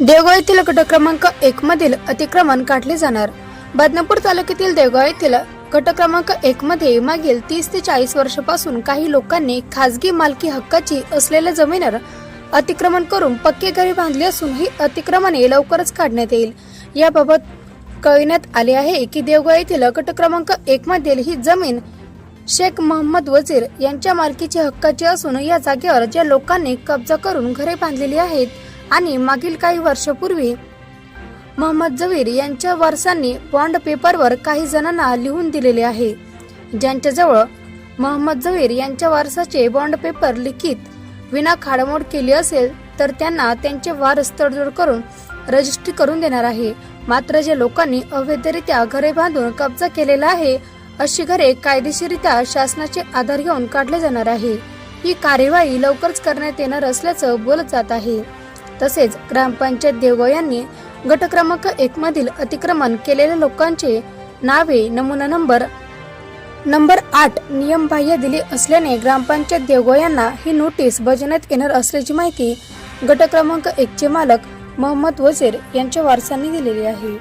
देवगाव येथील गट क्रमांक एक मधील अतिक्रमण काढले जाणार. बदनापूर तालुक्यातील देवगाव येथील गट क्रमांक एक मध्ये मागील तीस ते चाळीस वर्षापासून काही लोकांनी खासगी मालकी हक्काची असलेल्या जमिनीवर अतिक्रमण करून पक्के घरे बांधली असून ही अतिक्रमणे लवकरच काढण्यात येईल. याबाबत कळविण्यात आले आहे की देवगाव येथील गट क्रमांक एक मधील ही जमीन शेख मोहम्मद वजीर यांच्या मालकीची हक्काची असून या जागेवर ज्या लोकांनी कब्जा करून घरे बांधलेली आहेत आणि मागील काही वर्षापूर्वी मोहम्मद जवीर यांच्या वारसांनी बॉन्ड पेपरवर काही जणांना लिहून दिलेले आहे. ज्यांच्याजवळ मोहम्मद जवीर यांच्या वारसाचे बॉन्ड पेपर लिखित विना खाडमोड केली असेल तर त्यांना त्यांचे वारस तडजोड करून रजिस्ट्री करून देणार आहे. मात्र जे लोकांनी अवैधरित्या घरे बांधून कब्जा केलेला आहे अशी घरे कायदेशीरित्या शासनाचे आधार घेऊन काढले जाणार आहे. ही कार्यवाही लवकरच करण्यात येणार असल्याचं बोलत जात आहे. तसेच ग्रामपंचायत देवगाव यांनी गट क्रमांक एक मधील अतिक्रमण केलेल्या लोकांचे नावे नमुना नंबर नंबर आठ नियमबाह्य दिली असल्याने ग्रामपंचायत देवगाव यांना ही नोटीस बजावण्यात येणार असल्याची माहिती गट क्रमांक एकचे मालक मोहम्मद वजीर यांच्या वारसांनी दिलेली आहे.